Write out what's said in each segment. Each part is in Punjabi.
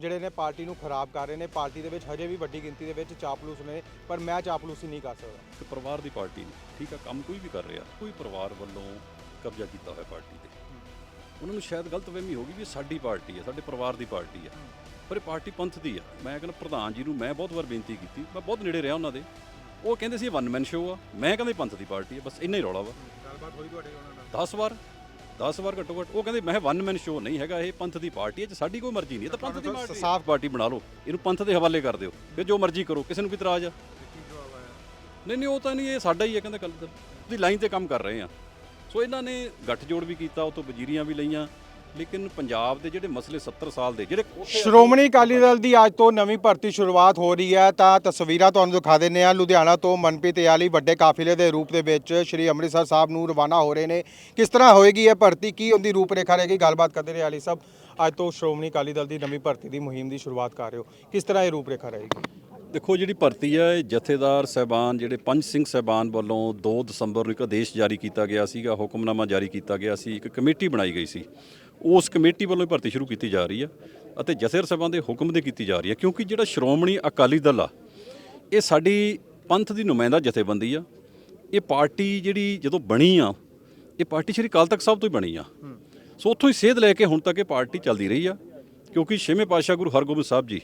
ਜਿਹੜੇ ਨੇ ਪਾਰਟੀ ਨੂੰ ਖਰਾਬ ਕਰ ਰਹੇ ਨੇ ਪਾਰਟੀ ਦੇ ਵਿੱਚ ਹਜੇ ਵੀ ਵੱਡੀ ਗਿਣਤੀ ਦੇ ਵਿੱਚ ਚਾਪਲੂਸ ਨੇ ਪਰ ਮੈਂ ਚਾਪਲੂਸੀ ਨਹੀਂ ਕਰ ਸਕਦਾ। ਕਿ ਪਰਿਵਾਰ ਦੀ ਪਾਰਟੀ ਨਹੀਂ ਠੀਕ ਆ ਕੰਮ ਕੋਈ ਵੀ ਕਰ ਰਿਹਾ ਕੋਈ ਪਰਿਵਾਰ ਵੱਲੋਂ ਕਬਜ਼ਾ ਕੀਤਾ ਹੋਇਆ ਪਾਰਟੀ ਤੇ। ਉਹਨਾਂ ਨੂੰ ਸ਼ਾਇਦ ਗਲਤਫਹਿਮੀ ਹੋ ਗਈ ਵੀ ਇਹ ਸਾਡੀ ਪਾਰਟੀ ਹੈ ਸਾਡੇ ਪਰਿਵਾਰ ਦੀ ਪਾਰਟੀ ਹੈ। ਪਰ ਇਹ ਪਾਰਟੀ ਪੰਥ ਦੀ ਆ। ਮੈਂ ਕਹਿੰਦਾ ਪ੍ਰਧਾਨ ਜੀ ਨੂੰ ਮੈਂ ਬਹੁਤ ਵਾਰ ਬੇਨਤੀ ਕੀਤੀ ਮੈਂ ਬਹੁਤ ਨੇੜੇ ਰਿਹਾ ਉਹਨਾਂ ਦੇ। ਉਹ ਕਹਿੰਦੇ ਸੀ ਵਨ ਮੈਨ ਸ਼ੋਅ ਆ। ਮੈਂ ਕਹਿੰਦਾ ਇਹ ਪੰਥ ਦੀ ਪਾਰਟੀ ਹੈ ਬਸ ਇੰਨਾ ਹੀ ਰੌਲਾ ਵਾ। ਗੱਲਬਾਤ ਹੋਈ ਤੁਹਾਡੇ ਉਹਨਾਂ ਨਾਲ? 10 ਵਾਰ। 10 ਵਾਰ ਘੱਟੋ ਘੱਟ ਉਹ ਕਹਿੰਦੇ ਮੈਂ ਵਨ ਮੈਨ ਸ਼ੋਅ ਨਹੀਂ ਹੈਗਾ ਇਹ ਪੰਥ ਦੀ ਪਾਰਟੀ ਹੈ ਜੇ ਸਾਡੀ ਕੋਈ ਮਰਜ਼ੀ ਨਹੀਂ ਇਹ ਤਾਂ ਪੰਥ ਦੀ ਪਾਰਟੀ ਸਾਫ਼ ਪਾਰਟੀ ਬਣਾ ਲਓ ਇਹਨੂੰ ਪੰਥ ਦੇ ਹਵਾਲੇ ਕਰ ਦਿਓ ਫਿਰ ਜੋ ਮਰਜ਼ੀ ਕਰੋ ਕਿਸੇ ਨੂੰ ਕੀ ਇਤਰਾਜ਼ ਆ। ਨਹੀਂ ਨਹੀਂ ਉਹ ਤਾਂ ਨਹੀਂ ਇਹ ਸਾਡਾ ਹੀ ਹੈ ਕਹਿੰਦਾ ਕੱਲ ਦੀ। ਲਾਈਨ ਤੇ ਕੰਮ ਕਰ ਰਹੇ ਆ। ਸੋ ਇਹਨਾਂ ਨੇ ਗੱਠਜੋੜ ਵੀ ਕੀਤਾ ਉਹ ਤੋਂ ਵਜ਼ੀਰੀਆਂ ਵੀ ਲਈਆਂ ਲੇਕਿਨ ਪੰਜਾਬ ਦੇ ਜਿਹੜੇ ਮਸਲੇ 70 ਸਾਲ ਦੇ ਜਿਹੜੇ ਸ਼੍ਰੋਮਣੀ ਅਕਾਲੀ ਦਲ ਦੀ ਅੱਜ ਤੋਂ ਨਵੀਂ ਭਰਤੀ ਸ਼ੁਰੂਆਤ ਹੋ ਰਹੀ ਹੈ ਤਾਂ ਤਸਵੀਰਾਂ ਤੁਹਾਨੂੰ ਦਿਖਾ ਦਿੰਦੇ ਆ ਲੁਧਿਆਣਾ ਤੋਂ ਮਨਪ੍ਰੀਤ ਯਾਲੀ ਵੱਡੇ ਕਾਫਿਲੇ ਦੇ ਰੂਪ ਦੇ ਵਿੱਚ ਸ਼੍ਰੀ ਅੰਮ੍ਰਿਤਸਰ ਸਾਹਿਬ ਨੂੰ ਰਵਾਨਾ ਹੋ ਰਹੇ ਨੇ। ਕਿਸ ਤਰ੍ਹਾਂ ਹੋਏਗੀ ਇਹ ਭਰਤੀ? ਕੀ ਉਹਦੀ ਰੂਪਰੇਖਾ ਰਹੇਗੀ? ਗੱਲਬਾਤ ਕਰਦੇ ਰਹੇ ਯਾਲੀ ਸਾਹਿਬ। ਅੱਜ ਤੋਂ ਸ਼੍ਰੋਮਣੀ ਅਕਾਲੀ ਦਲ ਦੀ ਨਵੀਂ ਭਰਤੀ ਦੀ ਮੁਹਿੰਮ ਦੀ ਸ਼ੁਰੂਆਤ ਕਰ ਰਹੇ ਹੋ। ਕਿਸ ਤਰ੍ਹਾਂ ਇਹ ਰੂਪਰੇਖਾ ਰਹੇਗੀ? ਦੇਖੋ ਜਿਹੜੀ ਭਰਤੀ ਹੈ ਇਹ ਜਥੇਦਾਰ ਸਹਿਬਾਨ ਜਿਹੜੇ ਪੰਜ ਸਿੰਘ ਸਹਿਬਾਨ ਵੱਲੋਂ 2 ਦਸੰਬਰ ਨੂੰ ਇੱਕ ਆਦੇਸ਼ ਜਾਰੀ ਕੀਤਾ ਗਿਆ ਸੀਗਾ ਹੁਕਮਨਾਮਾ ਜਾਰੀ ਕੀਤਾ ਗਿਆ ਸੀ ਇੱਕ ਕਮੇਟੀ ਬਣਾਈ ਗਈ ਸੀ। ਉਸ ਕਮੇਟੀ ਵੱਲੋਂ ਇਹ ਭਰਤੀ ਸ਼ੁਰੂ ਕੀਤੀ ਜਾ ਰਹੀ ਆ ਅਤੇ ਜਥੇਦਾਰ ਸਹਿਬਾਨ ਦੇ ਹੁਕਮ ਦੇ ਕੀਤੀ ਜਾ ਰਹੀ ਹੈ ਕਿਉਂਕਿ ਜਿਹੜਾ ਸ਼੍ਰੋਮਣੀ ਅਕਾਲੀ ਦਲ ਆ ਇਹ ਸਾਡੀ ਪੰਥ ਦੀ ਨੁਮਾਇੰਦਾ ਜਥੇਬੰਦੀ ਆ। ਇਹ ਪਾਰਟੀ ਜਿਹੜੀ ਜਦੋਂ ਬਣੀ ਆ ਇਹ ਪਾਰਟੀ ਸ਼੍ਰੀ ਅਕਾਲ ਤਖਤ ਸਾਹਿਬ ਤੋਂ ਹੀ ਬਣੀ ਆ। ਸੋ ਉੱਥੋਂ ਹੀ ਸੇਧ ਲੈ ਕੇ ਹੁਣ ਤੱਕ ਇਹ ਪਾਰਟੀ ਚੱਲਦੀ ਰਹੀ ਆ ਕਿਉਂਕਿ ਛੇਵੇਂ ਪਾਤਸ਼ਾਹ ਗੁਰੂ ਹਰਗੋਬਿੰਦ ਸਾਹਿਬ ਜੀ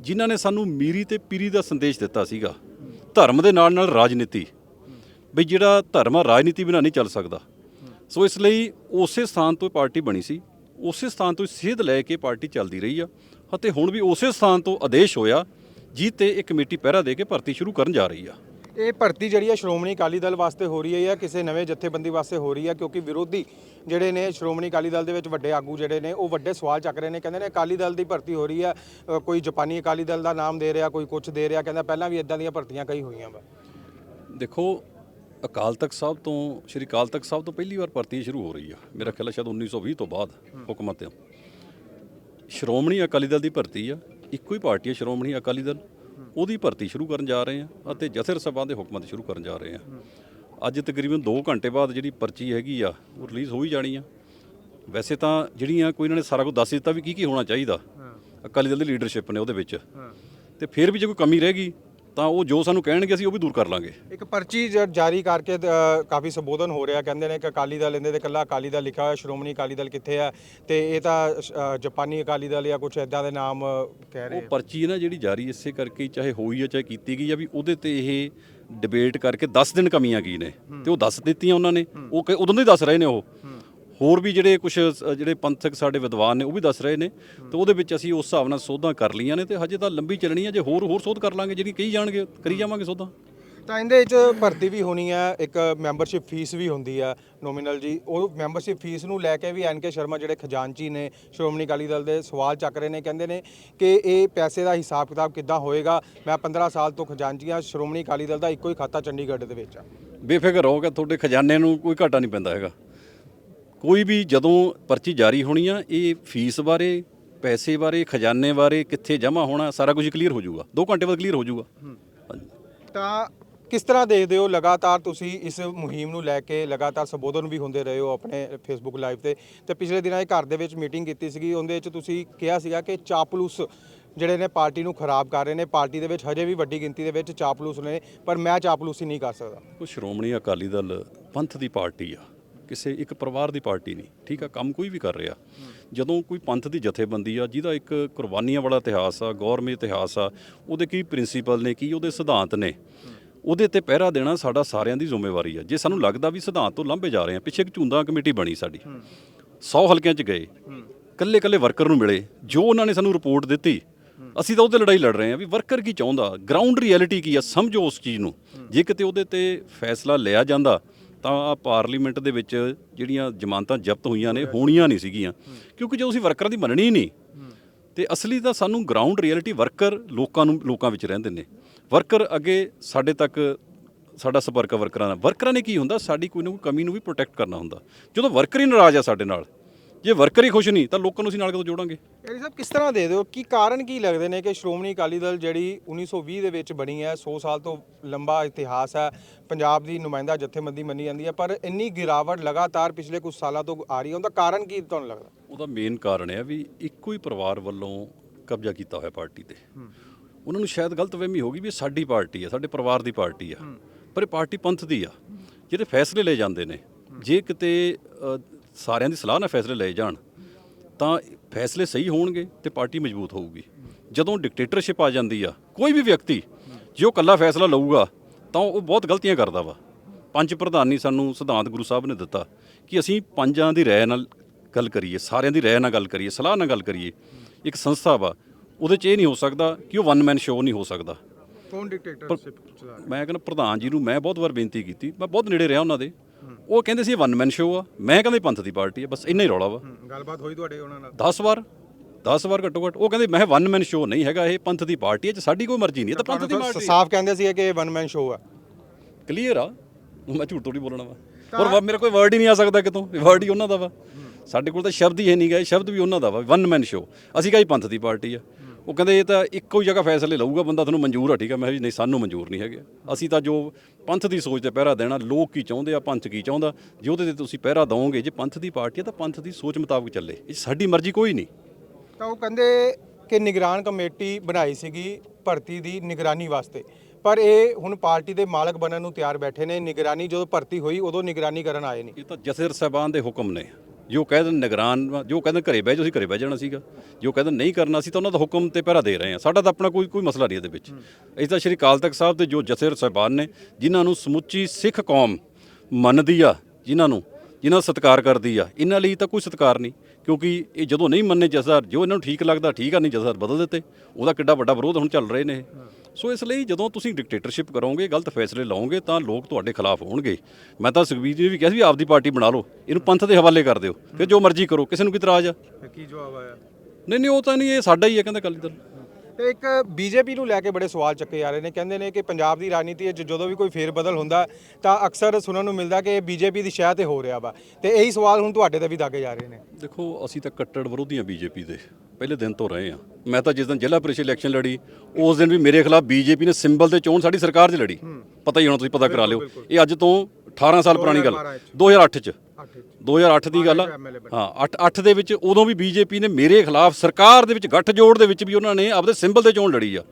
ਜਿਨ੍ਹਾਂ ਨੇ ਸਾਨੂੰ ਮੀਰੀ ਤੇ ਪੀਰੀ ਦਾ ਸੰਦੇਸ਼ ਦਿੱਤਾ ਸੀਗਾ ਧਰਮ ਦੇ ਨਾਲ ਨਾਲ ਰਾਜਨੀਤੀ ਬਈ ਜਿਹੜਾ ਧਰਮ ਆ ਰਾਜਨੀਤੀ ਬਿਨਾਂ ਨਹੀਂ ਚੱਲ ਸਕਦਾ। ਸੋ ਇਸ ਲਈ ਉਸੇ ਸਥਾਨ ਤੋਂ ਪਾਰਟੀ ਬਣੀ ਸੀ ਉਸੇ ਸਥਾਨ ਤੋਂ ਸੇਧ ਲੈ ਕੇ ਪਾਰਟੀ ਚੱਲਦੀ ਰਹੀ ਆ ਅਤੇ ਹੁਣ ਵੀ ਉਸੇ ਸਥਾਨ ਤੋਂ ਆਦੇਸ਼ ਹੋਇਆ ਜਿਹ ਤੇ ਇਹ ਕਮੇਟੀ ਪਹਿਰਾ ਦੇ ਕੇ ਭਰਤੀ ਸ਼ੁਰੂ ਕਰਨ ਜਾ ਰਹੀ ਆ। ਇਹ ਭਰਤੀ ਜਿਹੜੀ ਹੈ ਸ਼੍ਰੋਮਣੀ ਅਕਾਲੀ ਦਲ ਵਾਸਤੇ ਹੋ ਰਹੀ ਹੈ ਜਾਂ ਕਿਸੇ ਨਵੇਂ ਜਥੇਬੰਦੀ ਵਾਸਤੇ ਹੋ ਰਹੀ ਹੈ? ਕਿਉਂਕਿ ਵਿਰੋਧੀ ਜਿਹੜੇ ਨੇ ਸ਼੍ਰੋਮਣੀ ਅਕਾਲੀ ਦਲ ਦੇ ਵਿੱਚ ਵੱਡੇ ਆਗੂ ਜਿਹੜੇ ਨੇ ਉਹ ਵੱਡੇ ਸਵਾਲ ਚੱਕ ਰਹੇ ਨੇ ਕਹਿੰਦੇ ਨੇ ਅਕਾਲੀ ਦਲ ਦੀ ਭਰਤੀ ਹੋ ਰਹੀ ਹੈ ਕੋਈ ਜਾਪਾਨੀ ਅਕਾਲੀ ਦਲ ਦਾ ਨਾਮ ਦੇ ਰਿਹਾ ਕੋਈ ਕੁਝ ਦੇ ਰਿਹਾ ਕਹਿੰਦਾ ਪਹਿਲਾਂ ਵੀ ਇਦਾਂ ਦੀਆਂ ਭਰਤੀਆਂ ਕਈ ਹੋਈਆਂ ਵਾ। ਦੇਖੋ ਅਕਾਲ ਤਖਤ ਸਾਹਿਬ ਤੋਂ ਸ਼੍ਰੀ ਅਕਾਲ ਤਖਤ ਸਾਹਿਬ ਤੋਂ ਪਹਿਲੀ ਵਾਰ ਭਰਤੀ ਸ਼ੁਰੂ ਹੋ ਰਹੀ ਆ। ਮੇਰਾ ਖਿਆਲ ਹੈ ਸ਼ਾਇਦ 1920 ਤੋਂ ਬਾਅਦ ਹੁਕਮਤ ਤੇ। ਸ਼੍ਰੋਮਣੀ ਅਕਾਲੀ ਦਲ ਦੀ ਭਰਤੀ ਆ। ਇੱਕੋ ਹੀ ਪਾਰਟੀ ਹੈ ਸ਼੍ਰੋਮਣੀ ਅਕਾਲੀ ਦਲ। ਉਹਦੀ ਭਰਤੀ ਸ਼ੁਰੂ ਕਰਨ ਜਾ ਰਹੇ ਆ ਅਤੇ ਜਥੇਰ ਸਭਾ ਦੇ ਹੁਕਮਾਂ ਤੇ ਸ਼ੁਰੂ ਕਰਨ ਜਾ ਰਹੇ ਆ। ਅੱਜ ਤਕਰੀਬਨ 2 ਘੰਟੇ ਬਾਅਦ ਜਿਹੜੀ ਪਰਚੀ ਹੈਗੀ ਆ ਉਹ ਰਿਲੀਜ਼ ਹੋ ਹੀ ਜਾਣੀ ਆ। ਵੈਸੇ ਤਾਂ ਜਿਹੜੀਆਂ ਕੋਈ ਇਹਨਾਂ ਨੇ ਸਾਰਾ ਕੁਝ ਦੱਸ ਦਿੱਤਾ ਵੀ ਕੀ ਕੀ ਹੋਣਾ ਚਾਹੀਦਾ। ਅਕਾਲੀ ਦਲ ਦੀ ਲੀਡਰਸ਼ਿਪ ਨੇ ਉਹਦੇ ਵਿੱਚ। ਤੇ ਫਿਰ ਵੀ ਜੇ ਕੋਈ ਕਮੀ ਰਹਿ ਗਈ ਤਾਂ ਉਹ ਜੋ ਸਾਨੂੰ ਕਹਿਣਗੇ ਅਸੀਂ ਉਹ ਵੀ ਦੂਰ ਕਰ ਲਾਂਗੇ। ਇੱਕ ਪਰਚੀ ਜ- ਜਾਰੀ ਕਰਕੇ ਅ, ਕਾਫੀ ਸੰਬੋਧਨ ਹੋ ਰਿਹਾ। ਕਹਿੰਦੇ ਨੇ ਕਿ ਅਕਾਲੀ ਦਲ ਇਹਦੇ ਤੇ ਕੱਲਾ ਅਕਾਲੀ ਦਲ ਲਿਖਿਆ ਹੋਇਆ ਸ਼੍ਰੋਮਣੀ ਅਕਾਲੀ ਦਲ ਕਿੱਥੇ ਆ ਤੇ ਇਹ ਤਾਂ ਅ, ਜਾਪਾਨੀ ਅਕਾਲੀ ਦਲ ਜਾਂ ਕੁਝ ਇਦਾਂ ਦੇ ਨਾਮ ਅ, ਕਹਿ ਰਹੇ ਉਹ ਪਰਚੀ ਨਾ ਜਿਹੜੀ ਜਾਰੀ ਇਸੇ ਕਰਕੇ ਹੀ ਚਾਹੇ ਹੋਈ ਹੈ ਚਾਹੇ ਕੀਤੀ ਗਈ ਆ ਵੀ ਉਹਦੇ ਤੇ ਇਹ ਡਿਬੇਟ ਕਰਕੇ 10 ਦਿਨ ਕਮੀਆਂ ਕੀ ਨੇ। ਤੇ ਉਹ ਦੱਸ ਦਿੱਤੀਆਂ ਉਹਨਾਂ ਨੇ। ਉਹ ਕ- ਉਦੋਂ ਦੇ ਹੀ ਦੱਸ ਰਹੇ ਨੇ ਉਹ। ਹੋਰ ਵੀ ਜਿਹੜੇ ਕੁਝ ਜਿਹੜੇ ਪੰਥਕ ਸਾਡੇ ਵਿਦਵਾਨ ਨੇ ਉਹ ਵੀ ਦੱਸ ਰਹੇ ਨੇ। ਤੇ ਉਹਦੇ ਵਿੱਚ ਅਸੀਂ ਉਸ ਹਿਸਾਬ ਨਾਲ ਸੋਧਾਂ ਕਰ ਲਈਆਂ ਨੇ ਤੇ ਹਜੇ ਤਾਂ ਲੰਬੀ ਚੱਲਣੀ ਹੈ ਜੇ ਹੋਰ ਹੋਰ ਸੋਧ ਕਰ ਲਾਂਗੇ ਜਿਹੜੀ ਕਹੀ ਜਾਣਗੇ ਕਰੀ ਜਾਵਾਂਗੇ ਸੋਧਾਂ। ਤਾਂ ਇਹਦੇ ਵਿੱਚ ਭਰਤੀ ਵੀ ਹੋਣੀ ਹੈ ਇੱਕ ਮੈਂਬਰਸ਼ਿਪ ਫੀਸ ਵੀ ਹੁੰਦੀ ਹੈ ਨੋਮੀਨਲ ਜੀ। ਉਹ ਮੈਂਬਰਸ਼ਿਪ ਫੀਸ ਨੂੰ ਲੈ ਕੇ ਵੀ ਐਨਕੇ ਸ਼ਰਮਾ ਜਿਹੜੇ ਖਜ਼ਾਨਚੀ ਨੇ ਸ਼੍ਰੋਮਣੀ ਅਕਾਲੀ ਦਲ ਦੇ ਸਵਾਲ ਚੱਕ ਰਹੇ ਨੇ ਕਹਿੰਦੇ ਨੇ ਕਿ ਇਹ ਪੈਸੇ ਦਾ ਹਿਸਾਬ ਕਿਤਾਬ ਕਿੱਦਾਂ ਹੋਏਗਾ? ਮੈਂ 15 ਸਾਲ ਤੋਂ ਖਜ਼ਾਨਚੀ ਹਾਂ ਸ਼੍ਰੋਮਣੀ ਅਕਾਲੀ ਦਲ ਦਾ ਇੱਕੋ ਹੀ ਖਾਤਾ ਚੰਡੀਗੜ੍ਹ ਦੇ ਵਿੱਚ ਆ। ਬੇਫਿਕਰ ਰਹੋ ਕਿ ਤੁਹਾਡੇ ਖਜ਼ਾਨੇ ਨੂੰ ਕੋਈ ਘਾਟਾ ਨਹੀਂ ਪੈਂਦਾ ਹੈਗਾ। ਕੋਈ ਵੀ ਜਦੋਂ ਪਰਚੀ ਜਾਰੀ ਹੋਣੀ ਆ ਇਹ ਫੀਸ ਬਾਰੇ ਪੈਸੇ ਬਾਰੇ ਖਜ਼ਾਨੇ ਬਾਰੇ ਕਿੱਥੇ ਜਮ੍ਹਾਂ ਹੋਣਾ ਸਾਰਾ ਕੁਝ ਕਲੀਅਰ ਹੋ ਜਾਊਗਾ। 2 ਘੰਟੇ ਬਾਅਦ ਕਲੀਅਰ ਹੋ ਜਾਊਗਾ। ਤਾਂ ਕਿਸ ਤਰ੍ਹਾਂ ਦੇਖਦੇ ਹੋ ਲਗਾਤਾਰ ਤੁਸੀਂ ਇਸ ਮੁਹਿੰਮ ਨੂੰ ਲੈ ਕੇ ਲਗਾਤਾਰ ਸੰਬੋਧਨ ਵੀ ਹੁੰਦੇ ਰਹੇ ਹੋ ਆਪਣੇ ਫੇਸਬੁੱਕ ਲਾਈਵ ਤੇ? ਤੇ ਪਿਛਲੇ ਦਿਨਾਂ ਇਹ ਘਰ ਦੇ ਵਿੱਚ ਮੀਟਿੰਗ ਕੀਤੀ ਸੀਗੀ ਉਹਦੇ ਵਿੱਚ ਤੁਸੀਂ ਕਿਹਾ ਸੀਗਾ ਕਿ ਚਾਪਲੂਸ ਜਿਹੜੇ ਨੇ ਪਾਰਟੀ ਨੂੰ ਖਰਾਬ ਕਰ ਰਹੇ ਨੇ ਪਾਰਟੀ ਦੇ ਵਿੱਚ ਹਜੇ ਵੀ ਵੱਡੀ ਗਿਣਤੀ ਦੇ ਵਿੱਚ ਚਾਪਲੂਸ ਨੇ ਪਰ ਮੈਂ ਚਾਪਲੂਸੀ ਨਹੀਂ ਕਰ ਸਕਦਾ। ਉਹ ਸ਼੍ਰੋਮਣੀ ਅਕਾਲੀ ਦਲ ਪੰਥ ਦੀ ਪਾਰਟੀ ਆ। ਕਿਸੇ ਇੱਕ ਪਰਿਵਾਰ ਦੀ ਪਾਰਟੀ ਨਹੀਂ, ਠੀਕ ਆ, ਕੰਮ ਕੋਈ ਵੀ ਕਰ ਰਿਹਾ। ਜਦੋਂ ਕੋਈ ਪੰਥ ਦੀ ਜਥੇਬੰਦੀ ਆ, ਜਿਹਦਾ ਇੱਕ ਕੁਰਬਾਨੀਆਂ ਵਾਲਾ ਇਤਿਹਾਸ ਆ ਗੌਰਮੀ ਇਤਿਹਾਸ ਆ, ਉਹਦੇ ਕੀ ਪ੍ਰਿੰਸੀਪਲ ਨੇ, ਕੀ ਉਹਦੇ ਸਿਧਾਂਤ ਨੇ, ਉਹਦੇ ਤੇ ਪਹਿਰਾ ਦੇਣਾ ਸਾਡਾ ਸਾਰਿਆਂ ਦੀ ਜ਼ਿੰਮੇਵਾਰੀ ਆ। ਜੇ ਸਾਨੂੰ ਲੱਗਦਾ ਵੀ ਸਿਧਾਂਤ ਤੋਂ ਲਾਂਭੇ ਜਾ ਰਹੇ ਆ, ਪਿੱਛੇ ਇੱਕ ਝੁੰਦਾ ਕਮੇਟੀ ਬਣੀ ਸਾਡੀ 100 ਹਲਕਿਆਂ 'ਚ ਗਏ ਕੱਲੇ ਕੱਲੇ ਵਰਕਰ ਨੂੰ ਮਿਲੇ, ਜੋ ਉਹਨਾਂ ਨੇ ਸਾਨੂੰ ਰਿਪੋਰਟ ਦਿੱਤੀ, ਅਸੀਂ ਤਾਂ ਉਹਦੇ ਲੜਾਈ ਲੜ ਰਹੇ ਹਾਂ ਵੀ ਵਰਕਰ ਕੀ ਚਾਹੁੰਦਾ, ਗਰਾਊਂਡ ਰਿਐਲਿਟੀ ਕੀ ਆ, ਸਮਝੋ ਉਸ ਚੀਜ਼ ਨੂੰ। ਜੇ ਕਿਤੇ ਉਹਦੇ ਤੇ ਫੈਸਲਾ ਲਿਆ ਜਾਂਦਾ ਤਾਂ ਆ ਪਾਰਲੀਮੈਂਟ ਦੇ ਵਿੱਚ ਜਿਹੜੀਆਂ ਜ਼ਮਾਨਤਾਂ ਜ਼ਬਤ ਹੋਈਆਂ ਨੇ, ਹੋਣੀਆਂ ਨਹੀਂ ਸੀਗੀਆਂ। ਕਿਉਂਕਿ ਜੇ ਤੁਸੀਂ ਵਰਕਰਾਂ ਦੀ ਮੰਨਣੀ ਨਹੀਂ, ਤੇ ਅਸਲੀ ਤਾਂ ਸਾਨੂੰ ਗਰਾਊਂਡ ਰਿਐਲਿਟੀ ਵਰਕਰ ਲੋਕਾਂ ਨੂੰ, ਲੋਕਾਂ ਵਿੱਚ ਰਹਿੰਦੇ ਨੇ ਵਰਕਰ ਅੱਗੇ ਸਾਡੇ ਤੱਕ, ਸਾਡਾ ਸੰਪਰਕ ਵਰਕਰਾਂ ਨਾਲ ਵਰਕਰਾਂ ਨੇ ਕੀ ਹੁੰਦਾ, ਸਾਡੀ ਕੋਈ ਨਾ ਕੋਈ ਕਮੀ ਨੂੰ ਵੀ ਪ੍ਰੋਟੈਕਟ ਕਰਨਾ ਹੁੰਦਾ। ਜਦੋਂ ਵਰਕਰ ਹੀ ਨਾਰਾਜ਼ ਆ ਸਾਡੇ ਨਾਲ ਜੇ ਵਰਕਰ ਹੀ ਖੁਸ਼ ਨਹੀਂ ਤਾਂ ਲੋਕਾਂ ਨੂੰ ਅਸੀਂ ਨਾਲ ਕਦੋਂ ਜੋੜਾਂਗੇ? ਇਹ ਸਭ ਕਿਸ ਤਰ੍ਹਾਂ ਦੇ ਦਿਓ? ਕੀ ਕਾਰਨ ਕੀ ਲੱਗਦੇ ਨੇ ਕਿ ਸ਼੍ਰੋਮਣੀ ਅਕਾਲੀ ਦਲ ਜਿਹੜੀ 1920 ਦੇ ਵਿੱਚ ਬਣੀ ਹੈ 100 ਸਾਲ ਤੋਂ ਲੰਬਾ ਇਤਿਹਾਸ ਹੈ ਪੰਜਾਬ ਦੀ ਨੁਮਾਇੰਦਾ ਜਥੇਬੰਦੀ ਮੰਨੀ ਜਾਂਦੀ ਹੈ ਪਰ ਇੰਨੀ ਗਿਰਾਵਟ ਲਗਾਤਾਰ ਪਿਛਲੇ ਕੁਝ ਸਾਲਾਂ ਤੋਂ ਆ ਰਹੀ ਹੈ ਉਹਦਾ ਕਾਰਨ ਕੀ ਤੁਹਾਨੂੰ ਲੱਗਦਾ? ਉਹਦਾ ਮੇਨ ਕਾਰਨ ਹੈ ਵੀ ਇੱਕੋ ਹੀ ਪਰਿਵਾਰ ਵੱਲੋਂ ਕਬਜ਼ਾ ਕੀਤਾ ਹੋਇਆ ਪਾਰਟੀ ਤੇ। ਉਹਨਾਂ ਨੂੰ ਸ਼ਾਇਦ ਗਲਤਫਹਿਮੀ ਹੋ ਗਈ ਵੀ ਇਹ ਸਾਡੀ ਪਾਰਟੀ ਆ ਸਾਡੇ ਪਰਿਵਾਰ ਦੀ ਪਾਰਟੀ ਆ। ਪਰ ਇਹ ਪਾਰਟੀ ਪੰਥ ਦੀ ਆ। ਜਿਹੜੇ ਫੈਸਲੇ ਲਏ ਜਾਂਦੇ ਨੇ ਜੇ ਕਿਤੇ ਸਾਰਿਆਂ ਦੀ ਸਲਾਹ ਨਾਲ ਫੈਸਲੇ ਲਏ ਜਾਣ ਤਾਂ ਫੈਸਲੇ ਸਹੀ ਹੋਣਗੇ ਤੇ ਪਾਰਟੀ ਮਜ਼ਬੂਤ ਹੋਊਗੀ। ਜਦੋਂ ਡਿਕਟੇਟਰਸ਼ਿਪ ਆ ਜਾਂਦੀ ਆ ਕੋਈ ਵੀ ਵਿਅਕਤੀ ਜੇ ਉਹ ਇਕੱਲਾ ਫੈਸਲਾ ਲਊਗਾ ਤਾਂ ਉਹ ਬਹੁਤ ਗਲਤੀਆਂ ਕਰਦਾ ਵਾ। ਪੰਜ ਪ੍ਰਧਾਨੀ ਸਾਨੂੰ ਸਿਧਾਂਤ ਗੁਰੂ ਸਾਹਿਬ ਨੇ ਦਿੱਤਾ ਕਿ ਅਸੀਂ ਪੰਜਾਂ ਦੀ ਰਾਏ ਨਾਲ ਗੱਲ ਕਰੀਏ ਸਾਰਿਆਂ ਦੀ ਰਾਏ ਨਾਲ ਗੱਲ ਕਰੀਏ ਸਲਾਹ ਨਾਲ ਗੱਲ ਕਰੀਏ। ਇੱਕ ਸੰਸਥਾ ਵਾ ਉਹਦੇ 'ਚ ਇਹ ਨਹੀਂ ਹੋ ਸਕਦਾ ਕਿ ਉਹ ਵਨ ਮੈਨ ਸ਼ੋਅ ਨਹੀਂ ਹੋ ਸਕਦਾ। ਕੌਣ ਡਿਕਟੇਟਰਸ਼ਿਪ ਮੈਂ ਕਹਿੰਦਾ ਪ੍ਰਧਾਨ ਜੀ ਨੂੰ ਮੈਂ ਬਹੁਤ ਵਾਰ ਬੇਨਤੀ ਕੀਤੀ ਮੈਂ ਬਹੁਤ ਨੇੜੇ ਰਿਹਾ ਉਹਨਾਂ ਦੇ। ਉਹ ਕਹਿੰਦੇ ਸੀ ਵਨ ਮੈਨ ਸ਼ੋਅ ਆ। ਮੈਂ ਕਹਿੰਦਾ ਪੰਥ ਦੀ ਪਾਰਟੀ ਆ ਬਸ ਇੰਨਾ ਹੀ ਰੌਲਾ ਵਾ। ਗੱਲਬਾਤ ਹੋਈ ਤੁਹਾਡੇ ਉਹਨਾਂ ਨਾਲ? 10 ਵਾਰ 10 ਵਾਰ ਘੱਟੋ ਘੱਟ। ਉਹ ਕਹਿੰਦੇ ਮੈਂ ਵਨ ਮੈਨ ਸ਼ੋਅ ਨਹੀਂ ਹੈਗਾ ਇਹ ਪੰਥ ਦੀ ਪਾਰਟੀ ਹੈ ਜੇ ਸਾਡੀ ਕੋਈ ਮਰਜ਼ੀ ਨਹੀਂ ਇਹ ਤਾਂ ਪੰਥ ਦੀ ਪਾਰਟੀ ਸਾਫ਼ ਕਹਿੰਦੇ ਸੀ ਕਿ ਇਹ ਵਨ ਮੈਨ ਸ਼ੋਅ ਆ। ਕਲੀਅਰ ਆ? ਮੈਂ ਝੂਠ ਥੋੜੀ ਬੋਲਣਾ ਵਾ। ਔਰ ਮੇਰੇ ਕੋਈ ਵਰਡ ਹੀ ਨਹੀਂ ਆ ਸਕਦਾ ਕਿਤੋਂ। ਵਰਡ ਹੀ ਉਹਨਾਂ ਦਾ ਵਾ। ਸਾਡੇ ਕੋਲ ਤਾਂ ਸ਼ਬਦ ਹੀ ਹੈ ਨਹੀਂ ਗਏ ਸ਼ਬਦ ਵੀ ਉਹਨਾਂ ਦਾ ਵਾ ਵਨ ਮੈਨ ਸ਼ੋਅ ਅਸੀਂ ਕਹੀ ਪੰਥ ਦੀ ਪਾਰਟੀ ਆ। ਉਹ ਕਹਿੰਦੇ ਇਹ ਤਾਂ ਇੱਕੋ ਹੀ ਜਗ੍ਹਾ ਫੈਸਲੇ ਲਊਗਾ ਬੰਦਾ ਤੁਹਾਨੂੰ ਮਨਜ਼ੂਰ ਆ ਠੀਕ ਆ? ਮੈਂ ਜੀ ਨਹੀਂ ਸਾਨੂੰ ਮਨਜ਼ੂਰ ਨਹੀਂ ਹੈਗੇ। ਅਸੀਂ ਤਾਂ ਜੋ ਪੰਥ ਦੀ ਸੋਚ ਤੇ ਪਹਿਰਾ ਦੇਣਾ ਲੋਕ ਕੀ ਚਾਹੁੰਦੇ ਆ ਪੰਥ ਕੀ ਚਾਹੁੰਦਾ ਜੇ ਉਹਦੇ ਤੇ ਤੁਸੀਂ ਪਹਿਰਾ ਦਵੋਗੇ ਜੇ ਪੰਥ ਦੀ ਪਾਰਟੀ ਆ ਤਾਂ ਪੰਥ ਦੀ ਸੋਚ ਮੁਤਾਬਕ ਚੱਲੇ। ਇਹ ਸਾਡੀ ਮਰਜ਼ੀ ਕੋਈ ਨਹੀਂ। ਤਾਂ ਉਹ ਕਹਿੰਦੇ ਕਿ ਨਿਗਰਾਨ ਕਮੇਟੀ ਬਣਾਈ ਸੀਗੀ ਭਰਤੀ ਦੀ ਨਿਗਰਾਨੀ ਵਾਸਤੇ। ਪਰ ਇਹ ਹੁਣ ਪਾਰਟੀ ਦੇ ਮਾਲਕ ਬਣਨ ਨੂੰ ਤਿਆਰ ਬੈਠੇ ਨੇ। ਨਿਗਰਾਨੀ ਜਦੋਂ ਭਰਤੀ ਹੋਈ ਉਦੋਂ ਨਿਗਰਾਨੀ ਕਰਨ ਆਏ ਨਹੀਂ ਇਹ ਤਾਂ ਜਥੇਦਾਰ ਸਾਹਿਬਾਨ ਦੇ ਹੁਕਮ ਨੇ। ਜੋ ਕਹਿ ਕਹਿੰਦੇ ਨਿਗਰਾਨ ਜੋ ਕਹਿੰਦੇ ਘਰੇ ਬਹਿ ਜਾਓ, ਅਸੀਂ ਘਰੇ ਬਹਿ ਜਾਣਾ ਸੀਗਾ। ਜੋ ਕਹਿੰਦੇ ਨਹੀਂ ਕਰਨਾ ਸੀ ਤਾਂ ਉਹਨਾਂ ਦਾ ਹੁਕਮ ਤੇ ਪਹਿਰਾ ਦੇ ਰਹੇ ਹਾਂ। ਸਾਡਾ ਤਾਂ ਆਪਣਾ ਕੋਈ ਕੋਈ ਮਸਲਾ ਨਹੀਂ ਇਹਦੇ ਵਿੱਚ। ਇਸ ਤਾਂ ਸ਼੍ਰੀ ਅਕਾਲ ਤਖਤ ਸਾਹਿਬ ਦੇ ਜੋ ਜਥੇਦਾਰ ਸਾਹਿਬਾਨ ਨੇ, ਜਿਨ੍ਹਾਂ ਨੂੰ ਸਮੁੱਚੀ ਸਿੱਖ ਕੌਮ ਮੰਨਦੀ ਆ, ਜਿਨ੍ਹਾਂ ਨੂੰ, ਜਿਨ੍ਹਾਂ ਦਾ ਸਤਿਕਾਰ ਕਰਦੀ ਆ, ਇਹਨਾਂ ਲਈ ਤਾਂ ਕੋਈ ਸਤਿਕਾਰ ਨਹੀਂ। ਕਿਉਂਕਿ ਇਹ ਜਦੋਂ ਨਹੀਂ ਮੰਨੇ ਜਥੇਦਾਰ, ਜੋ ਇਹਨਾਂ ਨੂੰ ਠੀਕ ਲੱਗਦਾ, ਠੀਕ ਆ, ਨਹੀਂ ਜਥੇਦਾਰ ਬਦਲ ਦਿੱਤੇ, ਉਹਦਾ ਕਿੱਡਾ ਵੱਡਾ ਵਿਰੋਧ ਹੁਣ ਚੱਲ ਰਹੇ ਨੇ ਇਹ। ਸੋ ਇਸ ਲਈ ਜਦੋਂ ਤੁਸੀਂ ਡਿਕਟੇਟਰਸ਼ਿਪ ਕਰੋਗੇ ਗਲਤ ਫੈਸਲੇ ਲਓਗੇ ਤਾਂ ਲੋਕ ਤੁਹਾਡੇ ਖਿਲਾਫ ਹੋਣਗੇ। ਮੈਂ ਤਾਂ ਸੁਖਬੀਰ ਜੀ ਵੀ ਕਿਹਾ ਸੀ ਵੀ ਆਪਦੀ ਪਾਰਟੀ ਬਣਾ ਲਓ। ਇਹਨੂੰ ਪੰਥ ਦੇ ਹਵਾਲੇ ਕਰ ਦਿਓ। ਫਿਰ ਜੋ ਮਰਜ਼ੀ ਕਰੋ ਕਿਸੇ ਨੂੰ ਕੀ ਇਤਰਾਜ਼ ਆ? ਕੀ ਜਵਾਬ ਆਇਆ? ਨਹੀਂ ਨਹੀਂ ਉਹ ਤਾਂ ਨਹੀਂ ਇਹ ਸਾਡਾ ਹੀ ਹੈ ਕਹਿੰਦਾ ਅਕਾਲੀ ਦਲ। ਤੇ ਇੱਕ ਬੀਜੇਪੀ ਨੂੰ ਲੈ ਕੇ ਬੜੇ ਸਵਾਲ ਚੱਕੇ ਜਾ ਰਹੇ ਨੇ। ਕਹਿੰਦੇ ਨੇ ਕਿ ਪੰਜਾਬ ਦੀ ਰਾਜਨੀਤੀ 'ਚ ਜਦੋਂ ਵੀ ਕੋਈ ਫੇਰ ਬਦਲ ਹੁੰਦਾ ਤਾਂ ਅਕਸਰ ਸੁਣਨ ਨੂੰ ਮਿਲਦਾ ਕਿ ਇਹ ਬੀਜੇਪੀ ਦੀ ਸ਼ਹਿ ਤੇ ਹੋ ਰਿਹਾ ਵਾ। ਤੇ ਇਹੀ ਸਵਾਲ ਹੁਣ ਤੁਹਾਡੇ ਤੇ ਵੀ ਦਾਗੇ ਜਾ ਰਹੇ ਨੇ। ਦੇਖੋ ਅਸੀਂ ਤਾਂ ਕੱਟੜ ਵਿਰੋਧੀ ਹਾਂ ਬੀਜੇਪੀ ਦੇ। ਪਹਿਲੇ ਦਿਨ ਤੋਂ ਰਹੇ ਹਾਂ ਮੈਂ ਤਾਂ ਜਿਸ ਦਿਨ ਜ਼ਿਲ੍ਹਾ ਪ੍ਰੀਸ਼ਦ ਇਲੈਕਸ਼ਨ ਲੜੀ ਉਸ ਦਿਨ ਵੀ ਮੇਰੇ ਖਿਲਾਫ ਬੀਜੇਪੀ ਨੇ ਸਿੰਬਲ ਤੇ ਚੋਣ ਸਾਡੀ ਸਰਕਾਰ 'ਚ ਲੜੀ। ਪਤਾ ਹੀ ਹੋਣਾ ਤੁਸੀਂ ਪਤਾ ਕਰਾ ਲਿਓ। ਇਹ ਅੱਜ ਤੋਂ 18 ਸਾਲ ਪੁਰਾਣੀ ਗੱਲ। 2008 'ਚ। 2008 ਦੀ ਗੱਲ ਆ। ਹਾਂ 8 8 ਦੇ ਵਿੱਚ ਉਦੋਂ ਵੀ ਬੀਜੇਪੀ ਨੇ ਮੇਰੇ ਖਿਲਾਫ ਸਰਕਾਰ ਦੇ ਵਿੱਚ ਗੱਠ ਜੋੜ ਦੇ ਵਿੱਚ ਵੀ ਉਹਨਾਂ ਨੇ ਆਪਦੇ ਸਿੰਬਲ ਤੇ ਚੋਣ ਲੜੀ ਆ।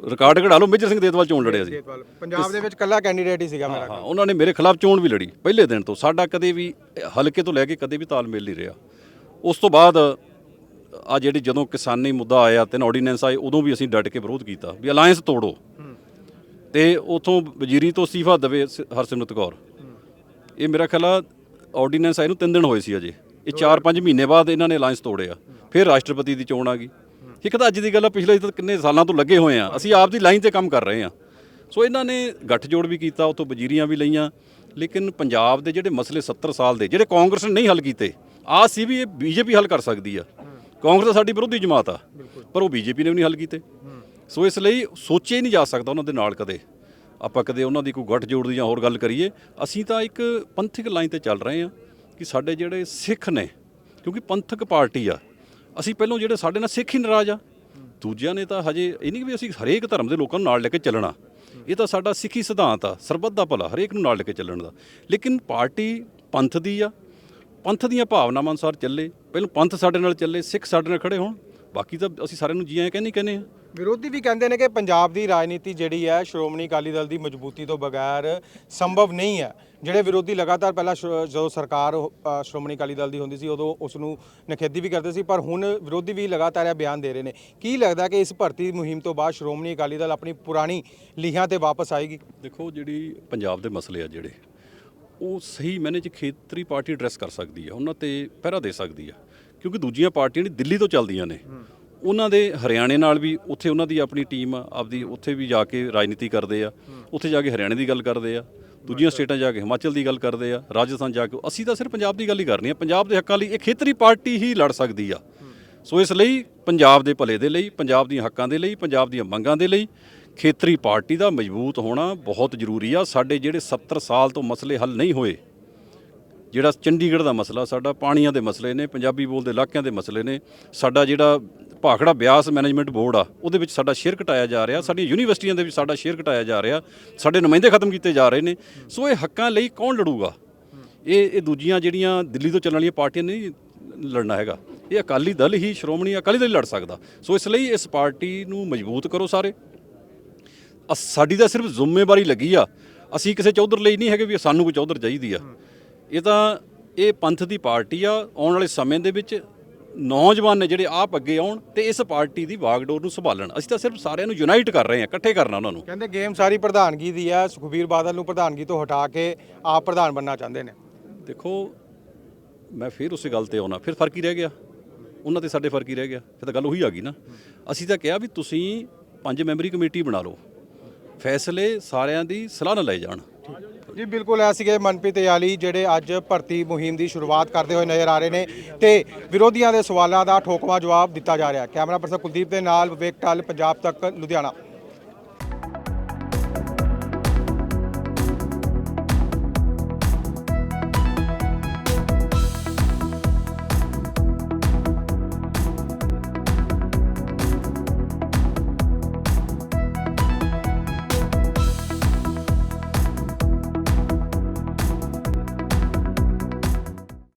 ਰਿਕਾਰਡ ਕਢਾ ਲਓ ਮੇਜਰ ਸਿੰਘ ਦੇਤਵਾਲ ਚੋਣ ਲੜਿਆ ਸੀ। ਪੰਜਾਬ ਦੇ ਵਿੱਚ ਕੱਲਾ ਕੈਂਡੀਡੇਟ ਹੀ ਸੀਗਾ ਮੇਰਾ ਹਾਂ ਉਹਨਾਂ ਨੇ ਮੇਰੇ ਖਿਲਾਫ ਚੋਣ ਵੀ ਲੜੀ ਪਹਿਲੇ ਦਿਨ ਤੋਂ। ਸਾਡਾ ਕਦੇ ਵੀ ਹਲਕੇ ਤੋਂ ਲੈ ਕੇ ਕਦੇ ਵੀ ਤਾਲਮੇਲ ਨਹੀਂ ਰਿਹਾ। ਉਸ ਤੋਂ ਬਾਅਦ ਆ ਜਿਹੜੀ ਜਦੋਂ ਕਿਸਾਨੀ ਮੁੱਦਾ ਆਇਆ ਤਿੰਨ ਆਰਡੀਨੈਂਸ ਆਏ, ਉਦੋਂ ਵੀ ਅਸੀਂ ਡਟ ਕੇ ਵਿਰੋਧ ਕੀਤਾ, ਵੀ ਅਲਾਈਅੰਸ ਤੋੜੋ। ਤੇ ਉਥੋਂ ਵਜ਼ੀਰੀ ਤੋਂ ਅਸਤੀਫਾ ਦੇਵੇ ਸ- ਹਰਸਿਮਰਤ ਕੌਰ। ਇਹ ਮੇਰਾ ਖਿਆਲ ਆ ਆਰਡੀਨੈਂਸ ਆਏ ਨੂੰ 3 ਦਿਨ ਹੋਏ ਸੀ ਅਜੇ। ਇਹ 4-5 ਮਹੀਨੇ ਬਾਅਦ ਇਹਨਾਂ ਨੇ ਅਲਾਈਅੰਸ ਤੋੜਿਆ। ਫਿਰ ਰਾਸ਼ਟਰਪਤੀ ਦੀ ਚੋਣ ਆ ਗਈ। ਇੱਕ ਤਾਂ ਅੱਜ ਦੀ ਗੱਲ ਆ, ਪਿਛਲੇ ਤਾਂ ਕਿੰਨੇ ਸਾਲਾਂ ਤੋਂ ਲੱਗੇ ਹੋਏ ਆ। ਅਸੀਂ ਆਪ ਦੀ ਲਾਈਨ ਤੇ ਕੰਮ ਕਰ ਰਹੇ ਆ। ਸੋ ਇਹਨਾਂ ਨੇ ਗੱਠਜੋੜ ਵੀ ਕੀਤਾ ਉਤੋਂ ਵਜ਼ੀਰੀਆਂ ਵੀ ਲਈਆਂ। ਲੇਕਿਨ ਪੰਜਾਬ ਦੇ ਜਿਹੜੇ ਮਸਲੇ 70 ਸਾਲ ਦੇ, ਜਿਹੜੇ ਕਾਂਗਰਸ ਨੇ ਨਹੀਂ ਹੱਲ ਕੀਤੇ ਆ ਸੀ ਵੀ ਇਹ ਬੀਜੇਪੀ ਹੱਲ ਕਰ ਸਕਦੀ ਆ। ਕਾਂਗਰਸ ਸਾਡੀ ਵਿਰੋਧੀ ਜਮਾਤ ਆ ਪਰ ਉਹ ਬੀਜੇਪੀ ਨੇ ਵੀ ਨਹੀਂ ਹੱਲ ਕੀਤੇ। ਸੋ ਇਸ ਲਈ ਸੋਚਿਆ ਹੀ ਨਹੀਂ ਜਾ ਸਕਦਾ ਉਹਨਾਂ ਦੇ ਨਾਲ ਕਦੇ। ਆਪਾਂ ਕਦੇ ਉਹਨਾਂ ਦੀ ਕੋਈ ਗੱਠ ਜੋੜ ਦੀ ਜਾਂ ਹੋਰ ਗੱਲ ਕਰੀਏ ਅਸੀਂ ਤਾਂ ਇੱਕ ਪੰਥਕ ਲਾਈਨ ਤੇ ਚੱਲ ਰਹੇ ਹਾਂ ਕਿ ਸਾਡੇ ਜਿਹੜੇ ਸਿੱਖ ਨੇ ਕਿਉਂਕਿ ਪੰਥਕ ਪਾਰਟੀ ਆ ਅਸੀਂ ਪਹਿਲਾਂ ਜਿਹੜੇ ਸਾਡੇ ਨਾਲ ਸਿੱਖ ਹੀ ਨਾਰਾਜ਼ ਆ। ਦੂਜਿਆਂ ਨੇ ਤਾਂ ਹਜੇ ਇਹ ਨਹੀਂ ਵੀ ਅਸੀਂ ਹਰੇਕ ਧਰਮ ਦੇ ਲੋਕਾਂ ਨੂੰ ਨਾਲ ਲੈ ਕੇ ਚੱਲਣਾ। ਇਹ ਤਾਂ ਸਾਡਾ ਸਿੱਖੀ ਸਿਧਾਂਤ ਆ ਸਰਬੱਤ ਦਾ ਭਲਾ ਹਰੇਕ ਨੂੰ ਨਾਲ ਲੈ ਕੇ ਚੱਲਣ ਦਾ। ਲੇਕਿਨ ਪਾਰਟੀ ਪੰਥ ਦੀ ਆ ਪੰਥ ਦੀਆਂ ਭਾਵਨਾਵਾਂ ਅਨੁਸਾਰ ਚੱਲੇ। ਪਹਿਲਾਂ ਪੰਥ ਸਾਡੇ ਨਾਲ ਚੱਲੇ ਸਿੱਖ ਸਾਡੇ ਨਾਲ ਖੜੇ ਹੋਣ। ਬਾਕੀ ਤਾਂ ਅਸੀਂ ਸਾਰਿਆਂ ਨੂੰ ਜੀ ਆਏ ਕਹਿੰਦੇ ਕਹਿੰਦੇ ਆ ਵਿਰੋਧੀ ਵੀ ਕਹਿੰਦੇ ਨੇ ਕਿ ਪੰਜਾਬ ਦੀ ਰਾਜਨੀਤੀ ਜਿਹੜੀ ਹੈ ਸ਼੍ਰੋਮਣੀ ਅਕਾਲੀ ਦਲ ਦੀ ਮਜ਼ਬੂਤੀ ਤੋਂ ਬਗੈਰ ਸੰਭਵ ਨਹੀਂ ਹੈ। ਜਿਹੜੇ ਵਿਰੋਧੀ ਲਗਾਤਾਰ ਪਹਿਲਾਂ ਜਦੋਂ ਸਰਕਾਰ ਸ਼੍ਰੋਮਣੀ ਅਕਾਲੀ ਦਲ ਦੀ ਹੁੰਦੀ ਸੀ ਉਦੋਂ ਉਸ ਨੂੰ ਨਖੇਦੀ ਵੀ ਕਰਦੇ ਸੀ ਪਰ ਹੁਣ ਵਿਰੋਧੀ ਵੀ ਲਗਾਤਾਰ ਇਹ ਬਿਆਨ ਦੇ ਰਹੇ ਨੇ। ਕੀ ਲੱਗਦਾ ਕਿ ਇਸ ਭਰਤੀ ਮੁਹਿੰਮ ਤੋਂ ਬਾਅਦ ਸ਼੍ਰੋਮਣੀ ਅਕਾਲੀ ਦਲ ਆਪਣੀ ਪੁਰਾਣੀ ਲੀਹਾਂ ਤੇ ਵਾਪਸ ਆਏਗੀ? ਦੇਖੋ ਜਿਹੜੀ ਪੰਜਾਬ ਦੇ ਮਸਲੇ ਆ ਜਿਹੜੇ ਉਹ ਸਹੀ ਮੈਨੇ ਚ ਖੇਤਰੀ ਪਾਰਟੀ ਐਡਰੈਸ ਕਰ ਸਕਦੀ ਆ ਉਹਨਾਂ ਤੇ ਪਹਿਰਾ ਦੇ ਸਕਦੀ ਆ। ਕਿਉਂਕਿ ਦੂਜੀਆਂ ਪਾਰਟੀਆਂ ਨੇ ਦਿੱਲੀ ਤੋਂ ਚੱਲਦੀਆਂ ਨੇ ਉਹਨਾਂ ਦੇ ਹਰਿਆਣੇ ਨਾਲ ਵੀ ਉੱਥੇ ਉਹਨਾਂ ਦੀ ਆਪਣੀ ਟੀਮ ਆ ਆਪਦੀ ਉੱਥੇ ਵੀ ਜਾ ਕੇ ਰਾਜਨੀਤੀ ਕਰਦੇ ਆ ਉੱਥੇ ਜਾ ਕੇ ਹਰਿਆਣੇ ਦੀ ਗੱਲ ਕਰਦੇ ਆ ਦੂਜੀਆਂ ਸਟੇਟਾਂ ਜਾ ਕੇ ਹਿਮਾਚਲ ਦੀ ਗੱਲ ਕਰਦੇ ਆ ਰਾਜਸਥਾਨ ਜਾ ਕੇ ਅਸੀਂ ਤਾਂ ਸਿਰਫ ਪੰਜਾਬ ਦੀ ਗੱਲ ਹੀ ਕਰਨੀ ਆ ਪੰਜਾਬ ਦੇ ਹੱਕਾਂ ਲਈ ਇਹ ਖੇਤਰੀ ਪਾਰਟੀ ਹੀ ਲੜ ਸਕਦੀ ਆ। ਸੋ ਇਸ ਲਈ ਪੰਜਾਬ ਦੇ ਭਲੇ ਦੇ ਲਈ ਪੰਜਾਬ ਦੀਆਂ ਹੱਕਾਂ ਦੇ ਲਈ ਪੰਜਾਬ ਦੀਆਂ ਮੰਗਾਂ ਦੇ ਲਈ ਖੇਤਰੀ ਪਾਰਟੀ ਦਾ ਮਜ਼ਬੂਤ ਹੋਣਾ ਬਹੁਤ ਜ਼ਰੂਰੀ ਆ। ਸਾਡੇ ਜਿਹੜੇ 70 ਸਾਲ ਤੋਂ ਮਸਲੇ ਹੱਲ ਨਹੀਂ ਹੋਏ, ਜਿਹੜਾ ਚੰਡੀਗੜ੍ਹ ਦਾ ਮਸਲਾ, ਸਾਡਾ ਪਾਣੀਆਂ ਦੇ ਮਸਲੇ ਨੇ, ਪੰਜਾਬੀ ਬੋਲਦੇ ਇਲਾਕਿਆਂ ਦੇ ਮਸਲੇ ਨੇ, ਸਾਡਾ ਜਿਹੜਾ ਭਾਖੜਾ ਬਿਆਸ ਮੈਨੇਜਮੈਂਟ ਬੋਰਡ ਆ, ਉਹਦੇ ਵਿੱਚ ਸਾਡਾ ਸ਼ੇਅਰ ਘਟਾਇਆ ਜਾ ਰਿਹਾ। ਸਾਡੀਆਂ ਯੂਨੀਵਰਸਿਟੀਆਂ ਦੇ ਵਿੱਚ ਸਾਡਾ ਸ਼ੇਅਰ ਘਟਾਇਆ ਜਾ ਰਿਹਾ। ਸਾਡੇ ਨੁਮਾਇੰਦੇ ਖਤਮ ਕੀਤੇ ਜਾ ਰਹੇ ਨੇ। ਸੋ ਇਹ ਹੱਕਾਂ ਲਈ ਕੌਣ ਲੜੂਗਾ? ਇਹ ਇਹ ਦੂਜੀਆਂ ਜਿਹੜੀਆਂ ਦਿੱਲੀ ਤੋਂ ਚੱਲਣ ਵਾਲੀਆਂ ਪਾਰਟੀਆਂ ਨਹੀਂ ਲੜਨਾ ਹੈਗਾ। ਇਹ ਅਕਾਲੀ ਦਲ ਹੀ, ਸ਼੍ਰੋਮਣੀ ਅਕਾਲੀ ਦਲ ਲੜ ਸਕਦਾ। ਸੋ ਇਸ ਲਈ ਇਸ ਪਾਰਟੀ ਨੂੰ ਮਜ਼ਬੂਤ ਕਰੋ ਸਾਰੇ। ਅਸ- ਸਾਡੀ ਤਾਂ ਸਿਰਫ ਜ਼ਿੰਮੇਵਾਰੀ ਲੱਗੀ ਆ। ਅਸੀਂ ਕਿਸੇ ਚੌਧਰ ਲਈ ਨਹੀਂ ਹੈਗੇ ਵੀ ਸਾਨੂੰ ਕੋਈ ਚੌਧਰ ਚਾਹੀਦੀ ਆ। ਇਹ ਤਾਂ ਇਹ ਪੰਥ ਦੀ ਪਾਰਟੀ ਆ। ਆਉਣ ਵਾਲੇ ਸਮੇਂ ਦੇ ਵਿੱਚ ਨੌਜਵਾਨ ਨੇ ਜਿਹੜੇ ਆਪ ਅੱਗੇ ਆਉਣ ਤੇ ਇਸ ਪਾਰਟੀ ਦੀ ਵਾਗਡੋਰ ਨੂੰ ਸੰਭਾਲਣ। ਅਸੀਂ ਤਾਂ ਸਿਰਫ ਸਾਰਿਆਂ ਨੂੰ ਯੂਨਾਈਟ ਕਰ ਰਹੇ ਹਾਂ ਇਕੱਠੇ ਕਰਨਾ ਉਹਨਾਂ ਨੂੰ। ਕਹਿੰਦੇ ਗੇਮ ਸਾਰੀ ਪ੍ਰਧਾਨਗੀ ਦੀ ਹੈ ਸੁਖਬੀਰ ਬਾਦਲ ਨੂੰ ਪ੍ਰਧਾਨਗੀ ਤੋਂ ਹਟਾ ਕੇ ਆਪ ਪ੍ਰਧਾਨ ਬਣਨਾ ਚਾਹੁੰਦੇ ਨੇ। ਦੇਖੋ ਮੈਂ ਫਿਰ ਉਸੇ ਗੱਲ ਤੇ ਆਉਣਾ। ਫਿਰ ਫ਼ਰਕ ਹੀ ਰਹਿ ਗਿਆ। ਉਹਨਾਂ ਤੇ ਸਾਡੇ ਫ਼ਰਕ ਹੀ ਰਹਿ ਗਿਆ। ਫਿਰ ਤਾਂ ਗੱਲ ਉਹੀ ਆ ਗਈ ਨਾ। ਅਸੀਂ ਤਾਂ ਕਿਹਾ ਵੀ ਤੁਸੀਂ ਪੰਜ ਮੈਂਬਰੀ ਕਮੇਟੀ ਬਣਾ ਲਓ। ਫੈਸਲੇ ਸਾਰਿਆਂ ਦੀ ਸਲਾਹ ਨਾਲ ਲਏ ਜਾਣ। ਜੀ, ਬਿਲਕੁਲ ਐ ਸੀਗੇ ਮਨਪ੍ਰੀਤ ਯਾਲੀ ਜਿਹੜੇ ਅੱਜ ਭਰਤੀ ਮੁਹਿੰਮ ਦੀ ਸ਼ੁਰੂਆਤ ਕਰਦੇ ਹੋਏ ਨਜ਼ਰ ਆ ਰਹੇ ਨੇ ਤੇ ਵਿਰੋਧੀਆਂ ਦੇ ਸਵਾਲਾਂ ਦਾ ਠੋਕਵਾ ਜਵਾਬ ਦਿੱਤਾ ਜਾ ਰਿਹਾ। ਕੈਮਰਾ ਪਰਸਨ ਕੁਲਦੀਪ ਦੇ ਨਾਲ ਵਿਵੇਕ ਟਲ ਪੰਜਾਬ ਤੱਕ, ਲੁਧਿਆਣਾ।